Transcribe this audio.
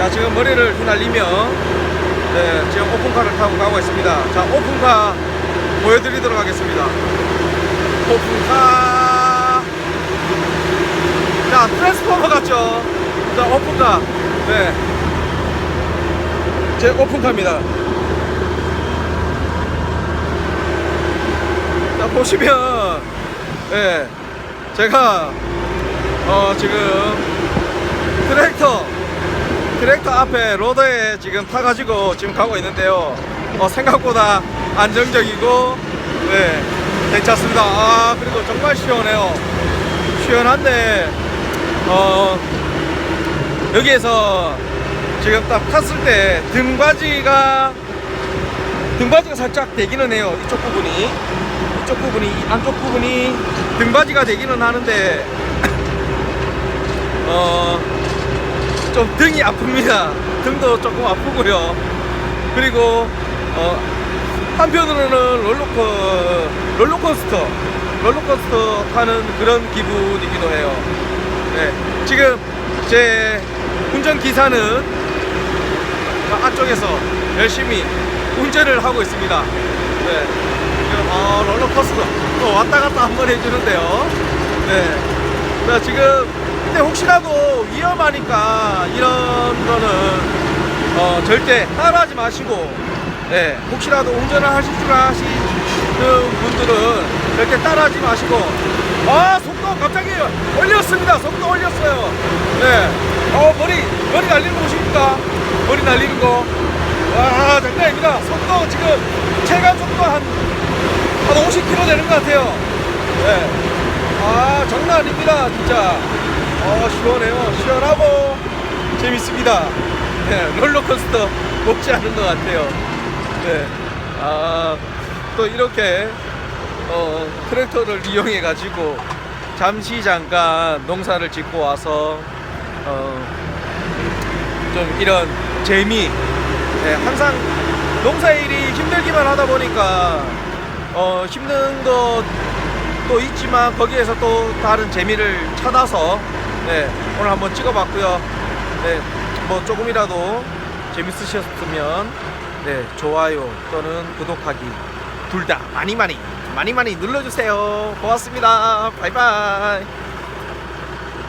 자, 지금 머리를 휘날리며 네, 지금 오픈카를 타고 가고 있습니다. 자, 오픈카 보여드리도록 하겠습니다. 오픈카. 자, 트랜스포머 같죠? 자, 오픈카. 네. 제 오픈카입니다. 자, 보시면, 예, 제가, 어, 지금, 트랙터, 트랙터 앞에 로더에 지금 타가지고 지금 가고 있는데요. 어, 생각보다 안정적이고, 네, 괜찮습니다. 아, 그리고 정말 시원해요. 시원한데, 어, 여기에서 지금 딱 탔을 때 등받이가, 등받이가 살짝 되기는 해요. 이쪽 부분이. 이쪽 부분이, 이 안쪽 부분이 등받이가 되기는 하는데, 어, 좀 등이 아픕니다. 등도 조금 아프고요. 그리고 어, 한편으로는 롤러코 롤러코스터 롤러코스터 타는 그런 기분이기도 해요. 네, 지금 제 운전 기사는 안쪽에서 열심히 운전을 하고 있습니다. 네, 어, 롤러코스터 또 왔다 갔다 한 번 해주는데요. 네, 자 지금 근데 혹시라도 위험하니까 이런 거는 어, 절대 따라하지 마시고 네, 혹시라도 운전을 하실 줄 아시는 분들은 절대 따라하지 마시고 아 속도 갑자기 올렸습니다. 속도 올렸어요. 네, 어 머리 머리 날리는 거 보십니까? 머리 날리는 거와 장난 아닙니다. 속도 지금 체감 속도 한, 한 50km 되는 것 같아요. 네. 아 장난 아닙니다 진짜 어 시원해요. 시원하고 재밌습니다. 네, 롤러코스터 못지 않은 것 같아요. 네. 네아 또 이렇게 어, 트랙터를 이용해 가지고 잠시 잠깐 농사를 짓고 와서 어, 좀 이런 재미 네, 항상 농사일이 힘들기만 하다 보니까 어, 힘든 것도 있지만 거기에서 또 다른 재미를 찾아서 네, 오늘 한번 찍어봤고요. 네, 뭐 조금이라도 재밌으셨으면 네, 좋아요 또는 구독하기 둘 다 많이 많이 많이 많이 눌러주세요. 고맙습니다. 바이바이.